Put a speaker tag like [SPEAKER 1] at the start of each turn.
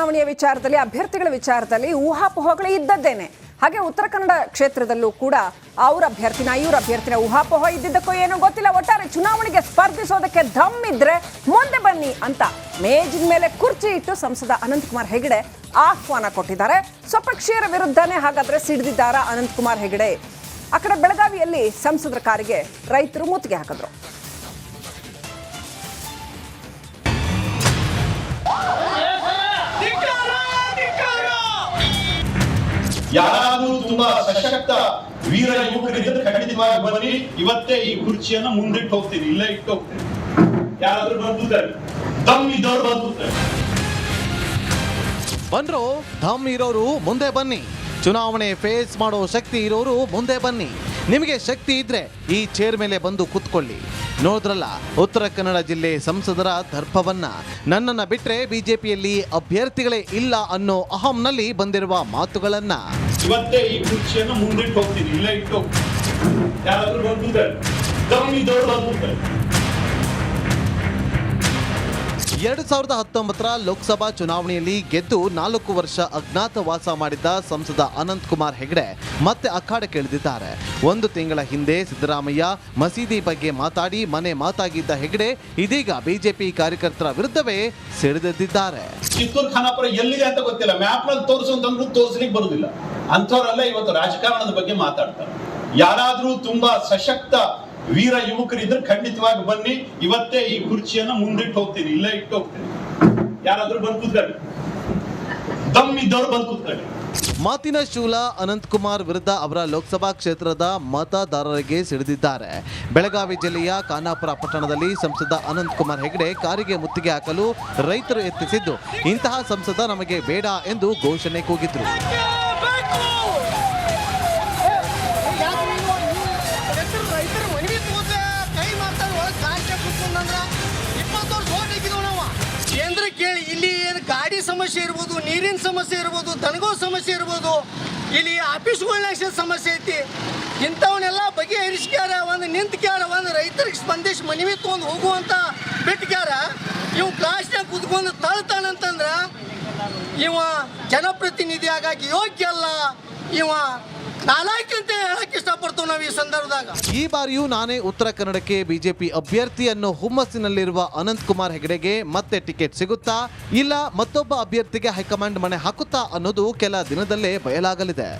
[SPEAKER 1] ಚುನಾವಣೆಯ ವಿಚಾರದಲ್ಲಿ, ಅಭ್ಯರ್ಥಿಗಳ ವಿಚಾರದಲ್ಲಿ ಊಹಾಪೋಹಗಳು ಇದ್ದದ್ದೇನೆ. ಹಾಗೆ ಉತ್ತರ ಕನ್ನಡ ಕ್ಷೇತ್ರದಲ್ಲೂ ಕೂಡ ಅವ್ರ ಅಭ್ಯರ್ಥಿನ, ಇವ್ರ ಅಭ್ಯರ್ಥಿನ ಊಹಾಪೋಹ ಇದ್ದಿದ್ದಕ್ಕೂ ಏನೋ ಗೊತ್ತಿಲ್ಲ. ಒಟ್ಟಾರೆ ಚುನಾವಣೆಗೆ ಸ್ಪರ್ಧಿಸೋದಕ್ಕೆ ದಮ್ ಇದ್ರೆ ಮುಂದೆ ಬನ್ನಿ ಅಂತ ಮೇಜಿನ ಮೇಲೆ ಕುರ್ಚಿ ಇಟ್ಟು ಸಂಸದ ಅನಂತಕುಮಾರ್ ಹೆಗಡೆ ಆಹ್ವಾನ ಕೊಟ್ಟಿದ್ದಾರೆ. ಸ್ವಪಕ್ಷೀಯರ ವಿರುದ್ಧನೇ ಹಾಗಾದ್ರೆ ಸಿಡಿದಿದ್ದಾರ ಅನಂತಕುಮಾರ್ ಹೆಗಡೆ? ಆ ಕಡೆ ಬೆಳಗಾವಿಯಲ್ಲಿ ಸಂಸದರ ಕಾರಿಗೆ ರೈತರು ಮುತ್ತಿಗೆ ಹಾಕಿದ್ರು.
[SPEAKER 2] ಯಾರಾದ್ರೂ ತುಂಬಾ ಸಶಕ್ತ ವೀರ ಯುವಕರಿದ್ದರೆ ಖಂಡಿತವಾಗಿ ಬನ್ನಿ. ಇವತ್ತೇ ಈ ಕುರ್ಚಿಯನ್ನ ಮುಂದಿಟ್ಟು ಹೋಗ್ತೀನಿ. ಇಲ್ಲೇ ಇಟ್ಟು ಹೋಗ್ತೀನಿ. ಯಾರಾದ್ರೂ ಬಂದಿದ್ದಾರೆ ದಮ್ ಇದ್ದವ್ರು ಬಂದಿದ್ದಾರೆ
[SPEAKER 3] ಬಂದ್ರು ಧಮ್ ಇರೋರು ಮುಂದೆ ಬನ್ನಿ. ಚುನಾವಣೆ ಫೇಸ್ ಮಾಡೋ ಶಕ್ತಿ ಇರೋರು ಮುಂದೆ ಬನ್ನಿ. ನಿಮಗೆ ಶಕ್ತಿ ಇದ್ರೆ ಈ ಚೇರ್ ಮೇಲೆ ಬಂದು ಕೂತ್ಕೊಳ್ಳಿ. ನೋಡಿದ್ರಲ್ಲ, ಉತ್ತರ ಕನ್ನಡ ಜಿಲ್ಲೆ ಸಂಸದರ ದರ್ಪವನ್ನ. ನನ್ನನ್ನು ಬಿಟ್ರೆ ಬಿಜೆಪಿಯಲ್ಲಿ ಅಭ್ಯರ್ಥಿಗಳೇ ಇಲ್ಲ ಅನ್ನೋ ಅಹಂನಲ್ಲಿ ಬಂದಿರುವ ಮಾತುಗಳನ್ನ.
[SPEAKER 2] ಮುಂದಿಟ್ಟು ಹೋಗ್ತೀನಿ.
[SPEAKER 3] ಎರಡು ಸಾವಿರದ ಹತ್ತೊಂಬತ್ತರ ಲೋಕಸಭಾ ಚುನಾವಣೆಯಲ್ಲಿ ಗೆದ್ದು ನಾಲ್ಕು ವರ್ಷ ಅಜ್ಞಾತವಾಸ ಮಾಡಿದ್ದ ಸಂಸದ ಅನಂತ್ ಕುಮಾರ್ ಹೆಗಡೆ ಮತ್ತೆ ಅಖಾಡ ಕೇಳಿದ್ದಾರೆ ಒಂದು ತಿಂಗಳ ಹಿಂದೆ ಸಿದ್ದರಾಮಯ್ಯ ಮಸೀದಿ ಬಗ್ಗೆ ಮಾತಾಡಿ ಮನೆ ಮಾತಾಗಿದ್ದ ಹೆಗಡೆ ಇದೀಗ ಬಿಜೆಪಿ ಕಾರ್ಯಕರ್ತರ ವಿರುದ್ಧವೇ ಸಿಡಿದೆದ್ದಿದ್ದಾರೆ
[SPEAKER 2] ಕಿತ್ತೂರು ಖಾನಾಪುರ ಎಲ್ಲಿದೆ ಅಂತ ಗೊತ್ತಿಲ್ಲ. ಮ್ಯಾಪ್ನಲ್ಲಿ ತೋರಿಸು ಅಂತಂದ್ರು ತೋರಿಸ್ಲಿಕ್ಕೆ ಬರುದಿಲ್ಲ. ಅಂಥವರೆಲ್ಲ ಇವತ್ತು ರಾಜಕಾರಣದ ಬಗ್ಗೆ ಮಾತಾಡ್ತಾರೆ. ಯಾರಾದ್ರೂ ತುಂಬಾ ಸಶಕ್ತ ವೀರ ಯುವಕರಿದ್ರೆ ಖಂಡಿತವಾಗಿ ಬನ್ನಿ. ಇವತ್ತೇ ಈ ಕುರ್ಚಿಯನ್ನ ಮುಂದಿಟ್ಟು ಹೋಗ್ತೀನಿ. ಇಲ್ಲೇ ಇಟ್ಟು ಹೋಗ್ತೀನಿ. ಯಾರಾದ್ರೂ ಬಂದ್ ಕೂತ್ಕೊಳ್ಳಿ. ದಮ್ ಇದ್ದವ್ರು ಬಂದ್ ಕೂತ್ಕೊಳ್ಳಿ.
[SPEAKER 3] ಮಾತಿನ ಶೂಲ ಅನಂತಕುಮಾರ್ ವಿರುದ್ಧ ಅವರ ಲೋಕಸಭಾ ಕ್ಷೇತ್ರದ ಮತದಾರರಿಗೆ ಸಿಡಿದಿದ್ದಾರೆ. ಬೆಳಗಾವಿ ಜಿಲ್ಲೆಯ ಖಾನಾಪುರ ಪಟ್ಟಣದಲ್ಲಿ ಸಂಸದ ಅನಂತಕುಮಾರ್ ಹೆಗಡೆ ಕಾರಿಗೆ ಮುತ್ತಿಗೆ ಹಾಕಲು ರೈತರು ಯತ್ನಿಸಿದ್ದು. ಇಂತಹ ಸಂಸದ ನಮಗೆ ಬೇಡ ಎಂದು ಘೋಷಣೆ ಕೂಗಿದ್ರು.
[SPEAKER 4] ಸಮಸ್ಯೆ ಇರ್ಬೋದು, ನೀರಿನ ಸಮಸ್ಯೆ ಇರ್ಬೋದು, ದನಗೋ ಸಮಸ್ಯೆ ಇರ್ಬೋದು, ಇಲ್ಲಿ ಆಫೀಸ್ಗಳನ್ನ ಸಮಸ್ಯೆ ಐತಿ. ಇಂಥವನ್ನೆಲ್ಲ ಬಗೆಹರಿಸ್ಕ್ಯಾರ, ಒಂದು ನಿಂತ್ಕ್ಯಾರ, ಒಂದು ರೈತರಿಗೆ ಸ್ಪಂದಿಸಿ ಮನವಿ ತೊಗೊಂಡು ಹೋಗುವಂತ ಬಿಟ್ಕ್ಯಾರ, ಇವು ಕ್ಲಾಸ್ನಾಗ ಕುತ್ಕೊಂಡು ತಳ್ತಾನಂತಂದ್ರೆ ಇವ ಜನಪ್ರತಿನಿಧಿ ಆಗಾಕ ಯೋಗ್ಯ ಅಲ್ಲ ಇವ ನಾಲಾಯ್ಕ ಈ
[SPEAKER 3] ಬಾರಿಯೂ ನಾನೇ ಉತ್ತರ ಕನ್ನಡಕ್ಕೆ ಬಿಜೆಪಿ ಅಭ್ಯರ್ಥಿಯನ್ನು ಹುಮ್ಮಸ್ಸಿನಲ್ಲಿರುವ ಅನಂತ್ ಕುಮಾರ್ ಹೆಗಡೆಗೆ ಮತ್ತೆ ಟಿಕೆಟ್ ಸಿಗುತ್ತಾ ಇಲ್ಲ ಮತ್ತೊಬ್ಬ ಅಭ್ಯರ್ಥಿಗೆ ಹೈಕಮಾಂಡ್ ಮಣೆ ಹಾಕುತ್ತಾ ಅನ್ನೋದು ಕೆಲ ದಿನದಲ್ಲೇ ಬಯಲಾಗಲಿದೆ.